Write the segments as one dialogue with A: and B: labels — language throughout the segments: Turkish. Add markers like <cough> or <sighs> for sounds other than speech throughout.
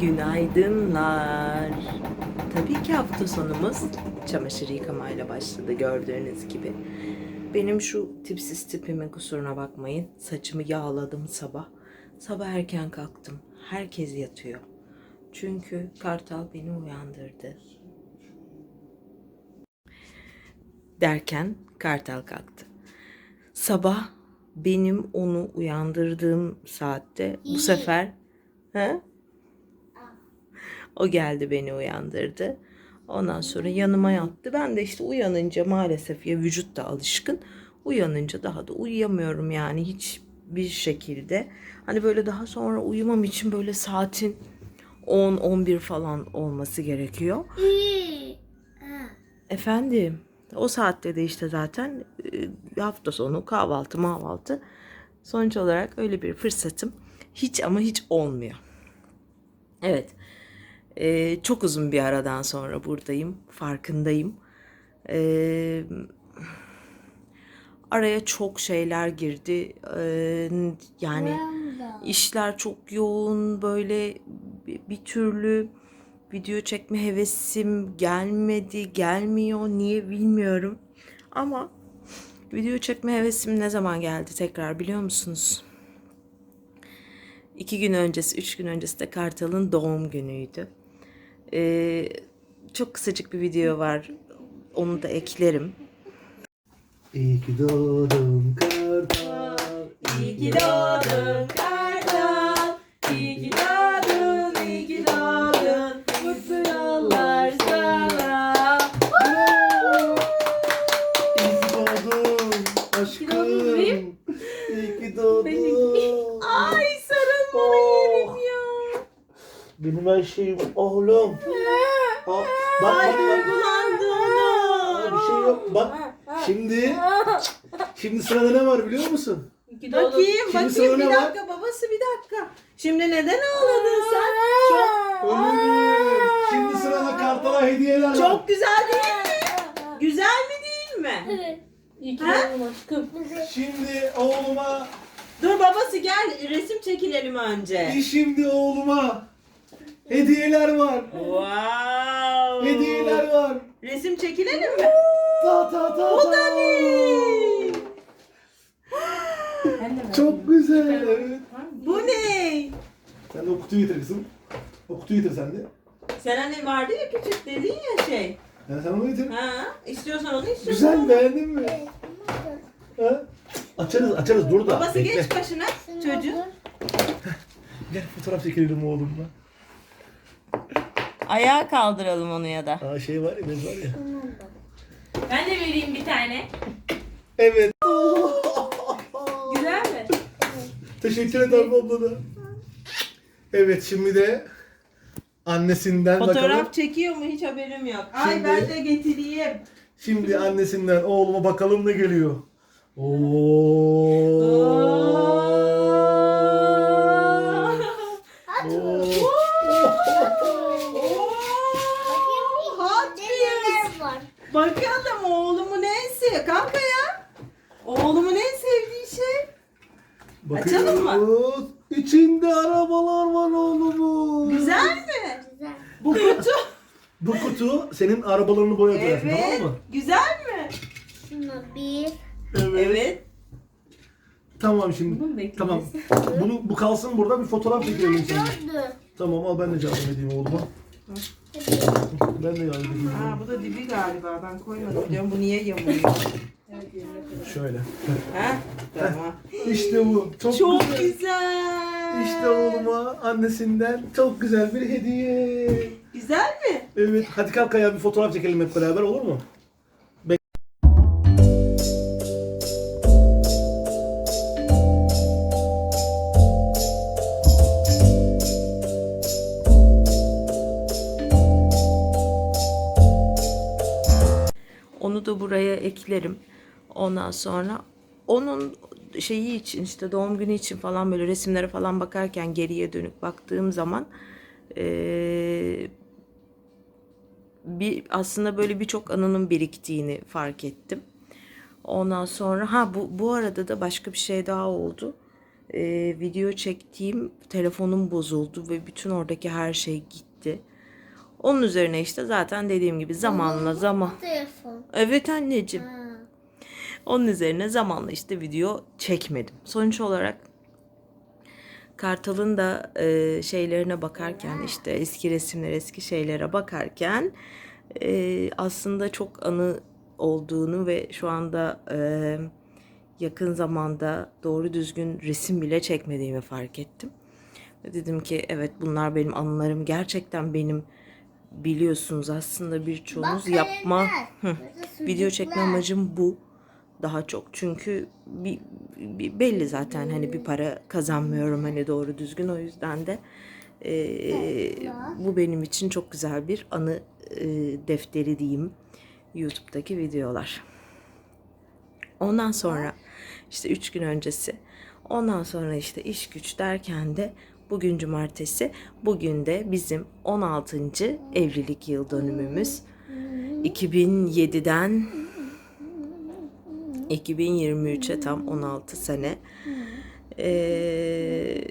A: Günaydınlar. Tabii ki hafta sonumuz çamaşır yıkamayla başladı gördüğünüz gibi. Benim şu tipsiz tipimin kusuruna bakmayın. Saçımı yağladım sabah. Sabah erken kalktım. Herkes yatıyor. Çünkü Kartal beni uyandırdı. Derken Kartal kalktı. Sabah benim onu uyandırdığım saatte bu sefer he? O geldi beni uyandırdı. Ondan sonra yanıma yattı. Ben de işte uyanınca maalesef ya vücut da alışkın. Uyanınca daha da uyuyamıyorum yani hiç bir şekilde. Hani böyle daha sonra uyumam için böyle saatin 10-11 falan olması gerekiyor. Efendim o saatte de işte zaten e, hafta sonu kahvaltı mahvaltı sonuç olarak öyle bir fırsatım hiç ama hiç olmuyor. Evet e, çok uzun bir aradan sonra buradayım farkındayım. E, araya çok şeyler girdi E, yani işler çok yoğun böyle bir, bir türlü video çekme hevesim gelmedi, gelmiyor. Niye bilmiyorum. Ama video çekme hevesim ne zaman geldi tekrar biliyor musunuz? İki gün öncesi, üç gün öncesi de Kartal'ın doğum günüydü. Ee, çok kısacık bir video var. Onu da eklerim.
B: İyi ki doğdun kartal.
A: İyi ki doğdun Kartal.
B: Her şeyim oğlum. Aa, bak bak bak. Bir şey yok. Bak şimdi şimdi sırada ne var biliyor musun?
A: Bakayım,
B: Şimdi
A: bakayım bir
B: ne var?
A: dakika babası bir dakika. Şimdi neden ağladın sen? Çok,
B: Ölüm. Şimdi sırada kartala hediyeler var.
A: çok güzel değil mi? Güzel mi değil mi?
C: İyi ki
A: Ha?
C: doğdun aşkım.
B: Şimdi oğluma
A: Dur babası gel resim çekilelim önce.
B: şimdi oğluma hediyeler var.
A: Wow.
B: Hediyeler var.
A: Resim çekilelim mi?
B: Ta ta ta
A: O da ne?
B: Çok güzel. Evet.
A: Bu ne?
B: Sen de o kutuyu getir kızım. O kutuyu getir sen de.
A: Sen hani vardı ya küçük dedin ya şey.
B: Yani sen onu getir.
A: Ha, istiyorsan onu istiyorsan
B: Güzel
A: onu.
B: beğendin mi? Ha? Açarız açarız dur da.
A: Babası
B: Bekle.
A: geç başına çocuğu.
B: Gel fotoğraf çekelim oğlumla.
A: Ayağa kaldıralım onu ya da.
B: Aa şey var ya bez var ya.
C: Ben de vereyim bir tane.
B: Evet. <laughs>
C: Güzel mi?
B: Teşekkür ederim abla da. Evet şimdi de annesinden
A: Fotoğraf
B: bakalım.
A: çekiyor mu hiç haberim yok. Ay
B: Şimdi-
A: ben de getireyim.
B: Şimdi annesinden oğluma bakalım ne geliyor. <laughs> Oo.
A: En sev kanka ya. Oğlumun en sevdiği şey. Açalım mı?
B: Bakıyoruz. İçinde arabalar var oğlumun.
A: Güzel mi? Bu kutu. <laughs>
B: Bu kutu senin arabalarını boyatıyorsun
A: evet.
B: tamam mı?
A: Güzel mi?
D: Şunu bir.
B: Evet.
A: Evet.
B: Tamam şimdi.
C: Bunu mu bekleyeceğiz?
B: Tamam. Bunu bu kalsın burada bir fotoğraf çekelim şimdi.
D: Dördü.
B: Tamam al ben de yardım edeyim oğluma. Ben de edeyim.
A: Ha bu da dibi galiba. Ben koymadım. Diyorum bu niye yamuluyor?
B: Şöyle.
A: ha? Tamam.
B: İşte bu. Çok,
A: Çok
B: güzel.
A: güzel.
B: İşte oğluma annesinden çok güzel bir hediye.
A: Güzel mi?
B: Evet. Hadi kalk ayağa bir fotoğraf çekelim hep beraber olur mu?
A: Onu da buraya eklerim. Ondan sonra onun şeyi için işte doğum günü için falan böyle resimlere falan bakarken geriye dönük baktığım zaman eee, bir aslında böyle birçok anının biriktiğini fark ettim. Ondan sonra ha bu bu arada da başka bir şey daha oldu. e, video çektiğim telefonum bozuldu ve bütün oradaki her şey gitti. Onun üzerine işte zaten dediğim gibi zamanla zaman.
D: Telefon.
A: Evet anneciğim.
D: Ha.
A: Onun üzerine zamanla işte video çekmedim. Sonuç olarak Kartal'ın da e, şeylerine bakarken işte eski resimler eski şeylere bakarken e, aslında çok anı olduğunu ve şu anda e, yakın zamanda doğru düzgün resim bile çekmediğimi fark ettim. Dedim ki evet bunlar benim anılarım gerçekten benim biliyorsunuz aslında birçoğunuz
D: Bak
A: yapma. video çekme amacım bu daha çok. Çünkü bir, bir- belli zaten hani bir para kazanmıyorum hani doğru düzgün. O yüzden de eee, bu benim için çok güzel bir anı eee, defteri diyeyim YouTube'daki videolar. Ondan sonra işte üç gün öncesi. Ondan sonra işte iş güç derken de bugün cumartesi bugün de bizim 16. evlilik yıl dönümümüz 2007'den 2023'e tam 16 sene. Ee,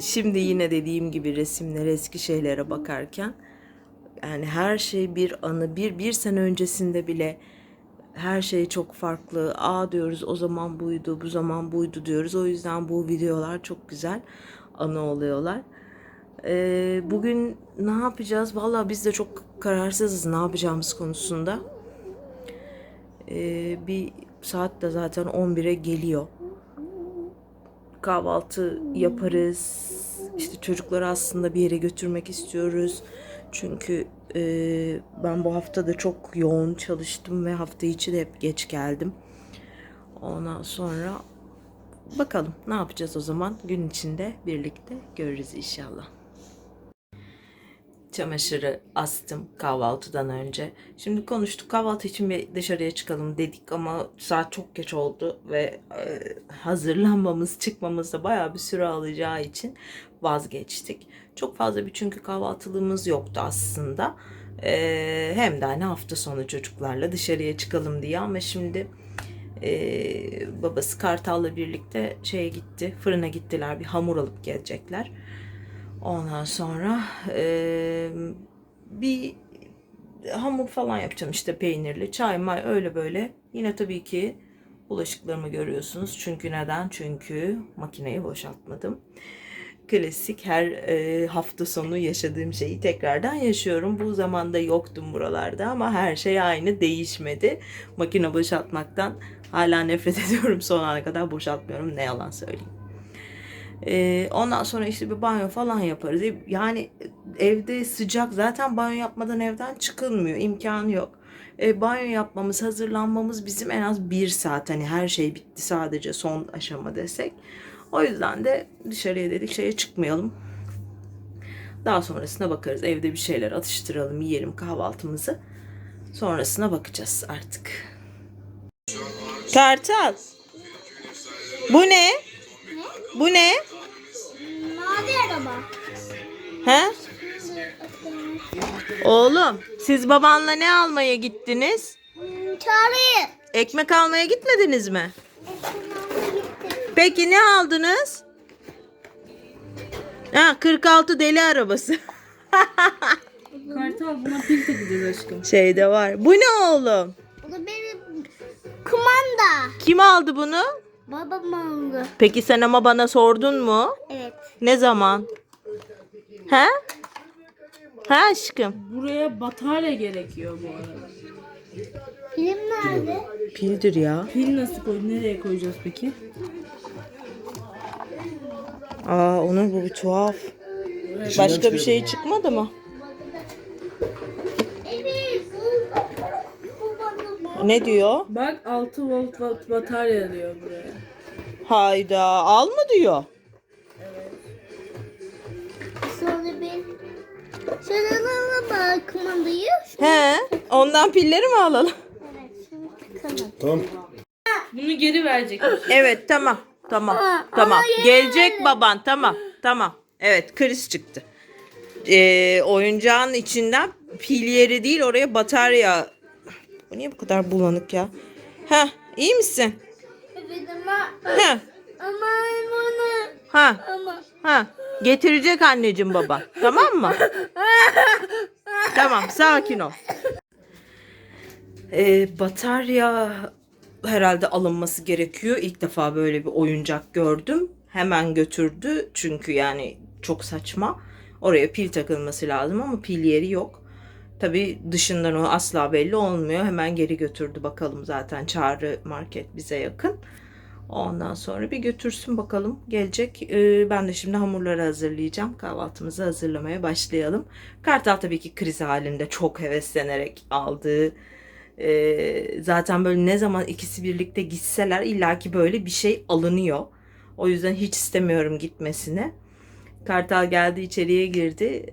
A: şimdi yine dediğim gibi resimlere, eski şeylere bakarken yani her şey bir anı. Bir, bir sene öncesinde bile her şey çok farklı. Aa diyoruz o zaman buydu, bu zaman buydu diyoruz. O yüzden bu videolar çok güzel anı oluyorlar. Ee, bugün ne yapacağız? Vallahi biz de çok kararsızız ne yapacağımız konusunda. Ee, bir saat de zaten 11'e geliyor. Kahvaltı yaparız. İşte çocukları aslında bir yere götürmek istiyoruz. Çünkü e, ben bu hafta da çok yoğun çalıştım ve hafta içi de hep geç geldim. Ondan sonra bakalım ne yapacağız o zaman. Gün içinde birlikte görürüz inşallah. Çamaşırı astım kahvaltıdan önce. Şimdi konuştuk kahvaltı için bir dışarıya çıkalım dedik ama saat çok geç oldu ve e, hazırlanmamız çıkmamız da bayağı bir süre alacağı için vazgeçtik. Çok fazla bir çünkü kahvaltılığımız yoktu aslında. E, hem de hani hafta sonu çocuklarla dışarıya çıkalım diye ama şimdi e, babası Kartal'la birlikte şeye gitti fırına gittiler bir hamur alıp gelecekler. Ondan sonra eee, bir hamur falan yapacağım işte peynirli. Çay may öyle böyle. Yine tabii ki bulaşıklarımı görüyorsunuz. Çünkü neden? Çünkü makineyi boşaltmadım. Klasik her eee, hafta sonu yaşadığım şeyi tekrardan yaşıyorum. Bu zamanda yoktum buralarda ama her şey aynı değişmedi. Makine boşaltmaktan hala nefret <laughs> ediyorum. Son ana kadar boşaltmıyorum. Ne yalan söyleyeyim. Ee, ondan sonra işte bir banyo falan yaparız. Yani evde sıcak zaten banyo yapmadan evden çıkılmıyor. imkanı yok. E, banyo yapmamız, hazırlanmamız bizim en az bir saat. Hani her şey bitti sadece son aşama desek. O yüzden de dışarıya dedik şeye çıkmayalım. Daha sonrasına bakarız. Evde bir şeyler atıştıralım, yiyelim kahvaltımızı. Sonrasına bakacağız artık. Kartal. Bu ne? Bu ne?
D: Mavi araba.
A: He? Oğlum siz babanla ne almaya gittiniz?
D: Çağrı'yı.
A: Ekmek almaya gitmediniz mi? Peki ne aldınız? Ha 46 deli arabası. <laughs>
C: Kartal buna pil takacağız aşkım.
A: Şeyde var. Bu ne oğlum?
D: Bu da benim kumanda.
A: Kim aldı bunu?
D: Babam aldı.
A: Peki sen ama bana sordun mu?
D: Evet.
A: Ne zaman? He? Ha aşkım?
C: Buraya batarya gerekiyor bu arada.
D: Film nerede?
A: Pildir ya.
C: Pil nasıl koy? Nereye koyacağız peki?
A: Aa Onur bu bir tuhaf. Başka bir şey çıkmadı mı?
D: Evet. Bu, bu bana
A: Ne diyor?
C: Bak 6 volt bat- batarya diyor buraya.
A: Hayda al mı diyor?
D: Sonra bir şöyle alalım mı kumandayı?
A: He, ondan pilleri mi alalım?
D: Evet. Şimdi takalım.
B: Tamam.
C: Bunu geri verecek.
A: Evet tamam. Tamam. Tamam. Gelecek baban. Tamam. Tamam. Evet kriz çıktı. Ee, oyuncağın içinden pil yeri değil oraya batarya. Bu niye bu kadar bulanık ya? Heh iyi misin?
D: Evet ama
A: Heh.
D: Ama bunu
A: Ha
D: ama
A: ha getirecek anneciğim baba. Tamam mı? Tamam sakin ol. Ee, batarya herhalde alınması gerekiyor. İlk defa böyle bir oyuncak gördüm. Hemen götürdü çünkü yani çok saçma. Oraya pil takılması lazım ama pil yeri yok. Tabii dışından o asla belli olmuyor. Hemen geri götürdü bakalım zaten Çağrı Market bize yakın. Ondan sonra bir götürsün bakalım gelecek. Ee, ben de şimdi hamurları hazırlayacağım. Kahvaltımızı hazırlamaya başlayalım. Kartal tabii ki kriz halinde çok heveslenerek aldığı ee, zaten böyle ne zaman ikisi birlikte gitseler illaki böyle bir şey alınıyor. O yüzden hiç istemiyorum gitmesini. Kartal geldi içeriye girdi.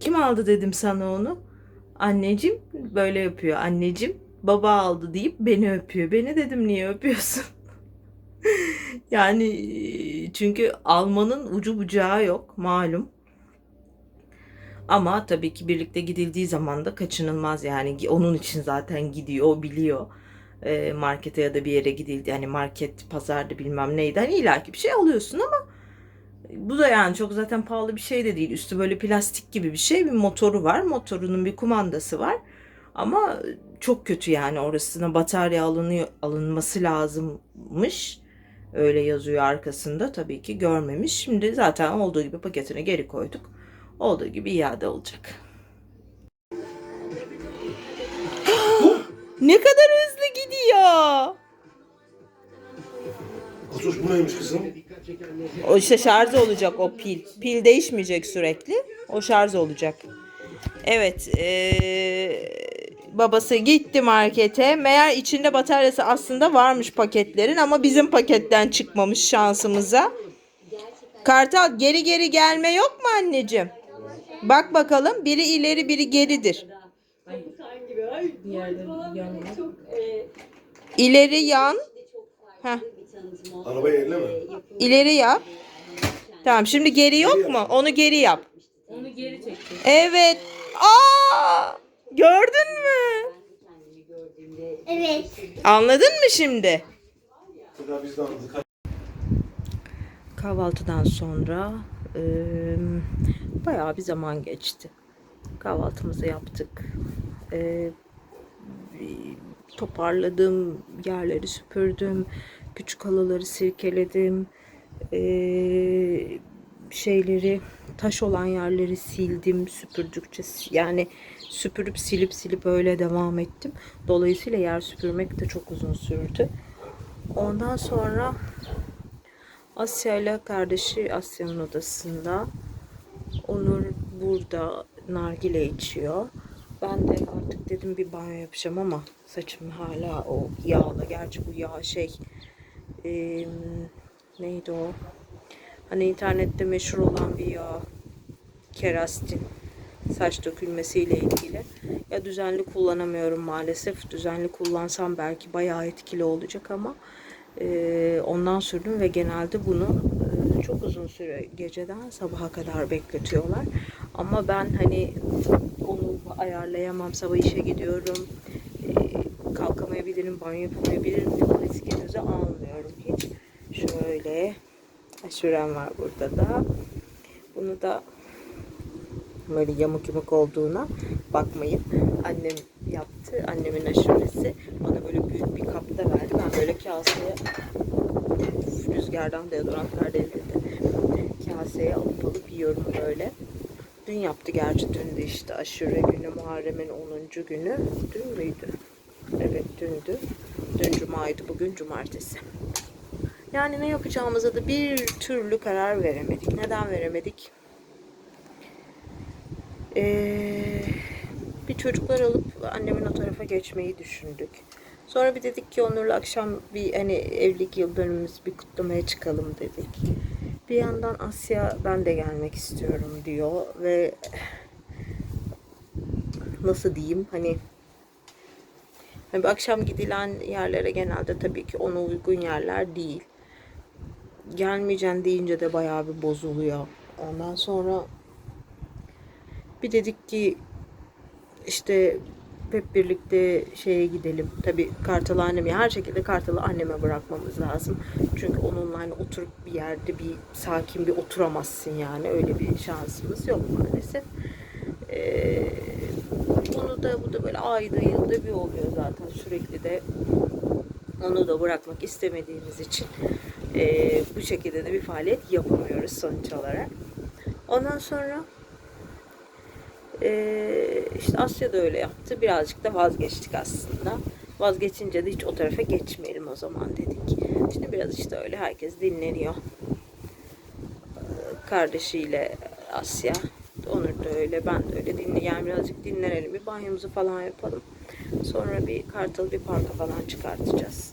A: Kim aldı dedim sana onu? Anneciğim böyle yapıyor. Anneciğim baba aldı deyip beni öpüyor. Beni dedim niye öpüyorsun? <laughs> yani e, çünkü almanın ucu bucağı yok malum. Ama tabii ki birlikte gidildiği zaman da kaçınılmaz yani. Onun için zaten gidiyor o biliyor. Ee, markete ya da bir yere gidildi yani market pazarda bilmem neydi. Hani illaki bir şey alıyorsun ama bu da yani çok zaten pahalı bir şey de değil. Üstü böyle plastik gibi bir şey bir motoru var. Motorunun bir kumandası var. Ama çok kötü yani. Orasına batarya alınıyor alınması lazımmış. Öyle yazıyor arkasında. Tabii ki görmemiş. Şimdi zaten olduğu gibi paketine geri koyduk olduğu gibi iade olacak. <gasps> ne kadar hızlı gidiyor.
B: Kutuş bu neymiş kızım?
A: O işte şarj olacak o pil. Pil değişmeyecek sürekli. O şarj olacak. Evet. eee, babası gitti markete. Meğer içinde bataryası aslında varmış paketlerin ama bizim paketten çıkmamış şansımıza. Kartal geri geri gelme yok mu anneciğim? Bak bakalım biri ileri biri geridir. İleri yan. Heh,
B: Arabayı elleme.
A: ileri yap. Tamam şimdi geri yok mu? Onu geri yap.
C: Onu geri çekti.
A: Evet. Aa! Gördün mü?
D: evet.
A: Anladın mı şimdi?
B: Tekrar biz de anladık.
A: Kahvaltıdan sonra eee, bayağı bir zaman geçti. Kahvaltımızı yaptık. Bir toparladım, yerleri süpürdüm, küçük halıları sirkeledim, eee, şeyleri taş olan yerleri sildim süpürdükçe yani süpürüp silip silip öyle devam ettim. Dolayısıyla yer süpürmek de çok uzun sürdü. Ondan sonra Asya ile kardeşi Asya'nın odasında. Onur burada nargile içiyor. Ben de artık dedim bir banyo yapacağım ama saçım hala o yağla. Gerçi bu yağ şey eee, neydi o? Hani internette meşhur olan bir yağ. Kerastin. Saç dökülmesiyle ilgili. Ya düzenli kullanamıyorum maalesef. Düzenli kullansam belki bayağı etkili olacak ama ee, ondan sürdüm ve genelde bunu e, çok uzun süre geceden sabaha kadar bekletiyorlar. Ama ben hani onu ayarlayamam. Sabah işe gidiyorum. Ee, kalkamayabilirim, banyo yapamayabilirim. O riski göze almıyorum hiç. Şöyle aşurem var burada da. Bunu da böyle yamuk yumuk olduğuna bakmayın. Annem yaptı. Annemin aşuresi. Bana böyle büyük bir kapta verdi. Ben böyle kaseye rüzgardan deodorantlar devrildi. Kaseye alıp alıp yiyorum böyle. Dün yaptı gerçi dün de işte aşure günü Muharrem'in 10. günü. Dün müydü? Evet dündü. Dün cumaydı bugün cumartesi. Yani ne yapacağımıza da bir türlü karar veremedik. Neden veremedik? Ee, bir çocuklar alıp annemin o tarafa geçmeyi düşündük. Sonra bir dedik ki Onur'la akşam bir hani evlilik yıl dönümümüzü bir kutlamaya çıkalım dedik. Bir yandan Asya ben de gelmek istiyorum diyor ve <sighs> nasıl diyeyim hani bir akşam gidilen yerlere genelde tabii ki ona uygun yerler değil. Gelmeyeceksin deyince de bayağı bir bozuluyor. Ondan sonra bir dedik ki işte hep birlikte şeye gidelim. Tabii Kartal'ı anneme her şekilde Kartal'ı anneme bırakmamız lazım. Çünkü onunla hani oturup bir yerde bir sakin bir oturamazsın yani. Öyle bir şansımız yok maalesef. Ee, onu da bu da böyle ayda yılda bir oluyor zaten sürekli de onu da bırakmak istemediğimiz için eee, bu şekilde de bir faaliyet yapamıyoruz sonuç olarak. Ondan sonra eee işte Asya da öyle yaptı. Birazcık da vazgeçtik aslında. Vazgeçince de hiç o tarafa geçmeyelim o zaman dedik. Şimdi biraz işte öyle herkes dinleniyor. Eee, Kardeşiyle Asya. Onur da öyle, ben de öyle. Dinle, yani birazcık dinlenelim. Bir banyomuzu falan yapalım. Sonra bir kartalı bir parka falan çıkartacağız.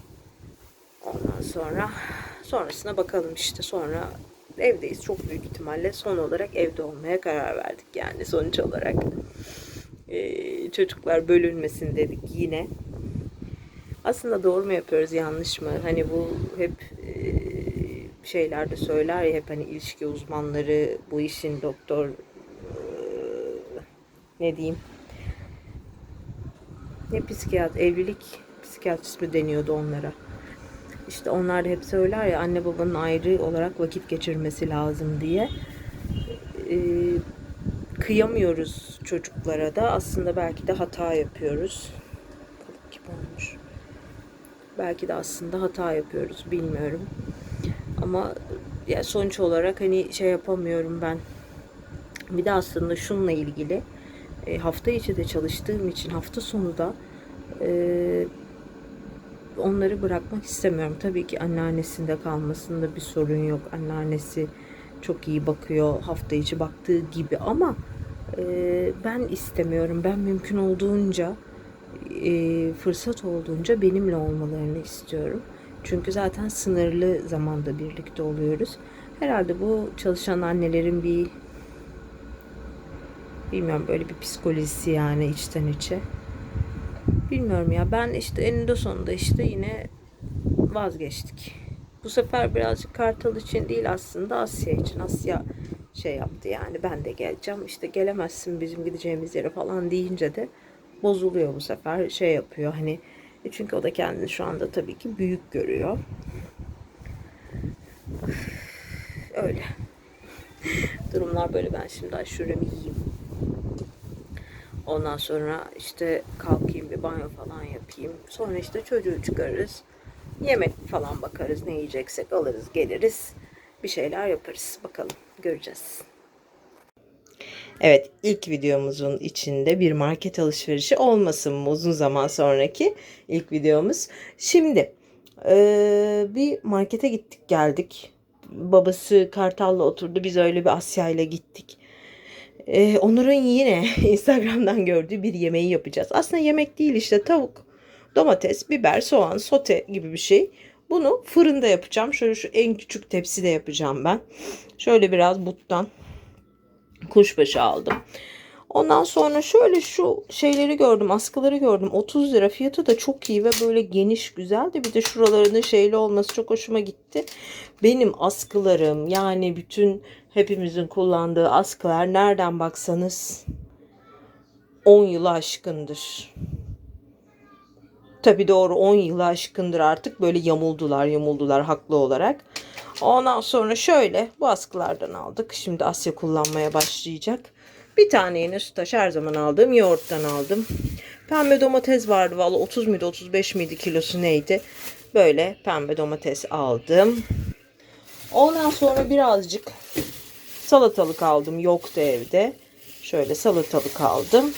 A: Ondan sonra sonrasına bakalım işte. Sonra evdeyiz çok büyük ihtimalle. Son olarak evde olmaya karar verdik yani sonuç olarak. Ee, çocuklar bölünmesin dedik yine. Aslında doğru mu yapıyoruz yanlış mı? Hani bu hep e, şeylerde söyler ya hep hani ilişki uzmanları bu işin doktor e, ne diyeyim ne psikiyat, evlilik psikiyatrist mi deniyordu onlara. İşte onlar da hep söyler ya anne babanın ayrı olarak vakit geçirmesi lazım diye. Ee, kıyamıyoruz çocuklara da. Aslında belki de hata yapıyoruz. Olmuş. Belki de aslında hata yapıyoruz. Bilmiyorum. Ama ya sonuç olarak hani şey yapamıyorum ben. Bir de aslında şununla ilgili e, hafta içi de çalıştığım için hafta sonu da e, onları bırakmak istemiyorum. Tabii ki anneannesinde kalmasında bir sorun yok. Anneannesi çok iyi bakıyor hafta içi baktığı gibi ama e, ben istemiyorum. Ben mümkün olduğunca e, fırsat olduğunca benimle olmalarını istiyorum. Çünkü zaten sınırlı zamanda birlikte oluyoruz. Herhalde bu çalışan annelerin bir bilmiyorum böyle bir psikolojisi yani içten içe. Bilmiyorum ya ben işte eninde sonunda işte yine vazgeçtik. Bu sefer birazcık Kartal için değil aslında Asya için. Asya şey yaptı yani ben de geleceğim işte gelemezsin bizim gideceğimiz yere falan deyince de bozuluyor bu sefer şey yapıyor hani e çünkü o da kendini şu anda tabii ki büyük görüyor. Öyle. <laughs> Durumlar böyle ben şimdi aşuremi yiyeyim. Ondan sonra işte kalkayım bir banyo falan yapayım. Sonra işte çocuğu çıkarırız. Yemek falan bakarız. Ne yiyeceksek alırız geliriz. Bir şeyler yaparız. Bakalım göreceğiz. Evet ilk videomuzun içinde bir market alışverişi olmasın mı uzun zaman sonraki ilk videomuz. Şimdi eee, bir markete gittik geldik. Babası Kartal'la oturdu biz öyle bir Asya ile gittik. Ee, Onur'un yine <laughs> Instagram'dan gördüğü bir yemeği yapacağız. Aslında yemek değil işte tavuk, domates, biber, soğan, sote gibi bir şey. Bunu fırında yapacağım. Şöyle şu en küçük tepside yapacağım ben. Şöyle biraz buttan kuşbaşı aldım. Ondan sonra şöyle şu şeyleri gördüm, askıları gördüm. 30 lira fiyatı da çok iyi ve böyle geniş güzeldi. Bir de şuralarının şeyli olması çok hoşuma gitti. Benim askılarım yani bütün hepimizin kullandığı askılar nereden baksanız 10 yılı aşkındır. Tabi doğru 10 yılı aşkındır artık böyle yamuldular yamuldular haklı olarak. Ondan sonra şöyle bu askılardan aldık. Şimdi Asya kullanmaya başlayacak. Bir tane yine sütaş her zaman aldığım yoğurttan aldım. Pembe domates vardı valla 30 muydu 35 miydi kilosu neydi. Böyle pembe domates aldım. Ondan sonra birazcık salatalık aldım. Yoktu evde. Şöyle salatalık aldım.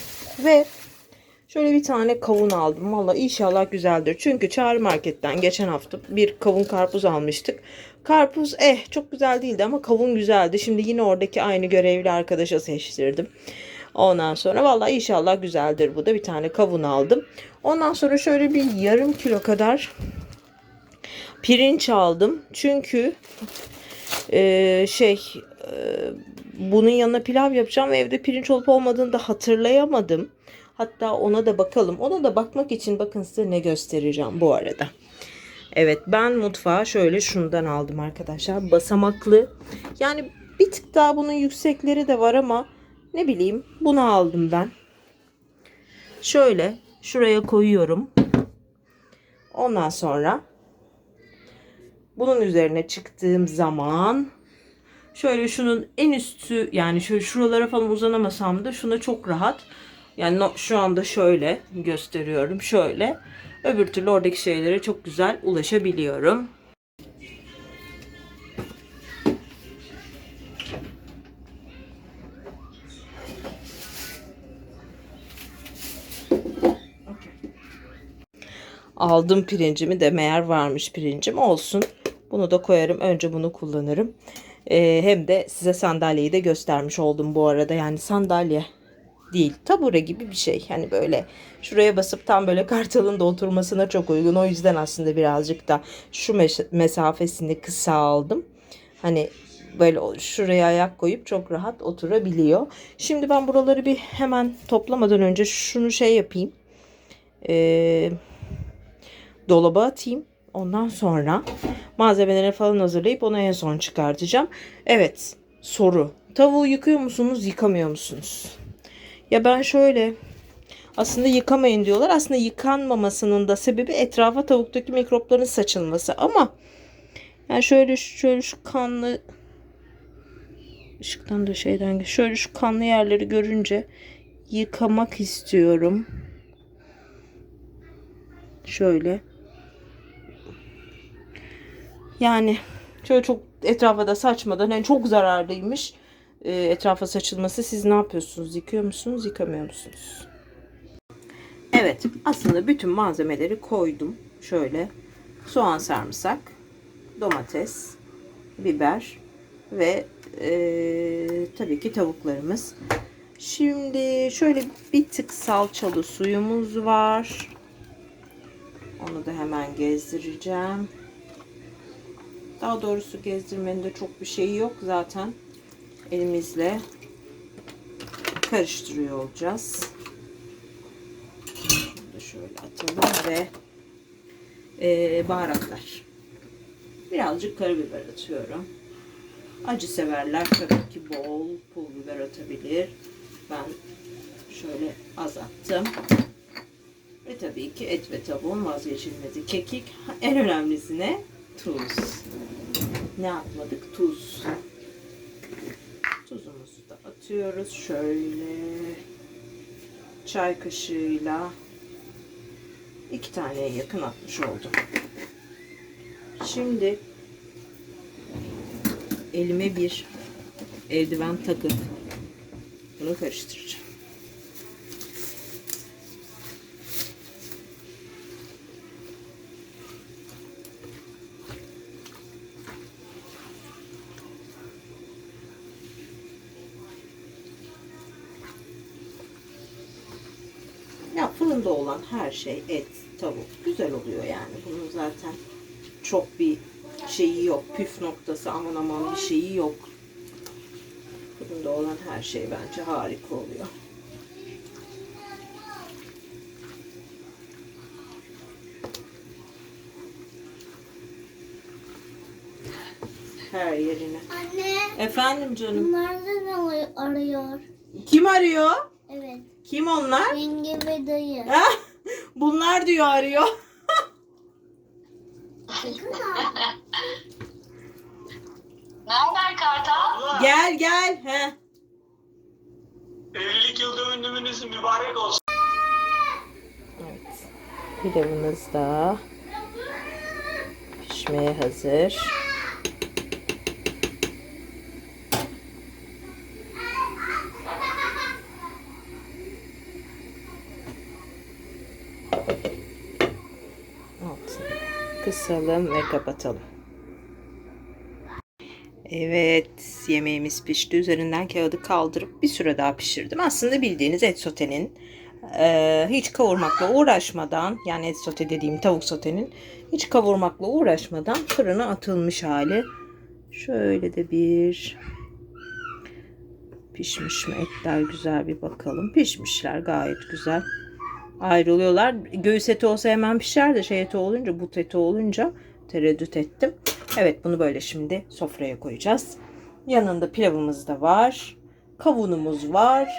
A: Ve şöyle bir tane kavun aldım. Valla inşallah güzeldir. Çünkü Çağrı Market'ten geçen hafta bir kavun karpuz almıştık. Karpuz eh çok güzel değildi ama kavun güzeldi. Şimdi yine oradaki aynı görevli arkadaşa seçtirdim. Ondan sonra valla inşallah güzeldir bu da. Bir tane kavun aldım. Ondan sonra şöyle bir yarım kilo kadar pirinç aldım. Çünkü eee, şey bunun yanına pilav yapacağım ve evde pirinç olup olmadığını da hatırlayamadım. Hatta ona da bakalım. Ona da bakmak için bakın size ne göstereceğim bu arada. Evet ben mutfağa şöyle şundan aldım arkadaşlar. Basamaklı. Yani bir tık daha bunun yüksekleri de var ama ne bileyim bunu aldım ben. Şöyle şuraya koyuyorum. Ondan sonra bunun üzerine çıktığım zaman şöyle şunun en üstü yani şöyle şuralara falan uzanamasam da şuna çok rahat. Yani no- şu anda şöyle gösteriyorum. Şöyle. Öbür türlü oradaki şeylere çok güzel ulaşabiliyorum. Aldım pirincimi de meğer varmış pirincim olsun. Bunu da koyarım. Önce bunu kullanırım. Ee, hem de size sandalyeyi de göstermiş oldum bu arada. Yani sandalye değil. Tabure gibi bir şey. Hani böyle şuraya basıp tam böyle kartalın da oturmasına çok uygun. O yüzden aslında birazcık da şu mes- mesafesini kısa aldım. Hani böyle şuraya ayak koyup çok rahat oturabiliyor. Şimdi ben buraları bir hemen toplamadan önce şunu şey yapayım. Eee dolaba atayım. Ondan sonra malzemeleri falan hazırlayıp onu en son çıkartacağım. Evet soru. Tavuğu yıkıyor musunuz yıkamıyor musunuz? Ya ben şöyle aslında yıkamayın diyorlar. Aslında yıkanmamasının da sebebi etrafa tavuktaki mikropların saçılması. Ama yani şöyle şöyle şu kanlı ışıktan da şeyden şöyle şu kanlı yerleri görünce yıkamak istiyorum. Şöyle. Yani şöyle çok etrafa da saçmadan yani çok zararlıymış e, etrafa saçılması. Siz ne yapıyorsunuz? Yıkıyor musunuz? Yıkamıyor musunuz? Evet aslında bütün malzemeleri koydum. Şöyle soğan sarımsak, domates, biber ve e, tabii ki tavuklarımız. Şimdi şöyle bir tık salçalı suyumuz var. Onu da hemen gezdireceğim. Daha doğrusu gezdirmenin de çok bir şeyi yok zaten. Elimizle karıştırıyor olacağız. Şunu da şöyle atalım ve eee, baharatlar. Birazcık karabiber atıyorum. Acı severler tabii ki bol pul biber atabilir. Ben şöyle az attım. Ve tabii ki et ve tavuğun vazgeçilmezi kekik. En önemlisi ne? Tuz. Ne atmadık? Tuz. Tuzumuzu da atıyoruz. Şöyle çay kaşığıyla iki taneye yakın atmış oldum. Şimdi elime bir eldiven takıp bunu karıştıracağım. Olan her şey et, tavuk güzel oluyor yani. Bunun zaten çok bir şeyi yok. Püf noktası aman aman bir şeyi yok. Fırında olan her şey bence harika oluyor. Her yerine.
D: Anne
A: Efendim canım.
D: bunlar da ne arıyor?
A: Kim arıyor? Kim onlar?
D: Yenge ve dayı.
A: Ha? Bunlar diyor arıyor.
E: Ne haber Kartal?
A: Gel gel. He.
E: Evlilik yıl dönümünüz mübarek olsun.
A: Evet. Pilavımız da pişmeye hazır. Kısalım ve kapatalım. Evet, yemeğimiz pişti. Üzerinden kağıdı kaldırıp bir süre daha pişirdim. Aslında bildiğiniz et sotenin e, hiç kavurmakla uğraşmadan, yani et sote dediğim tavuk sotenin hiç kavurmakla uğraşmadan fırına atılmış hali. Şöyle de bir pişmiş mi etler güzel bir bakalım. Pişmişler gayet güzel. Ayrılıyorlar. Göğüs eti olsa hemen pişer de şey eti olunca, but eti olunca tereddüt ettim. Evet bunu böyle şimdi sofraya koyacağız. Yanında pilavımız da var. Kavunumuz var.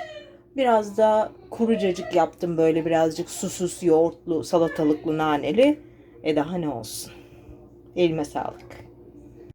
A: Biraz da kuru cacık yaptım böyle birazcık susuz, yoğurtlu, salatalıklı, naneli. E daha ne olsun. Elime sağlık.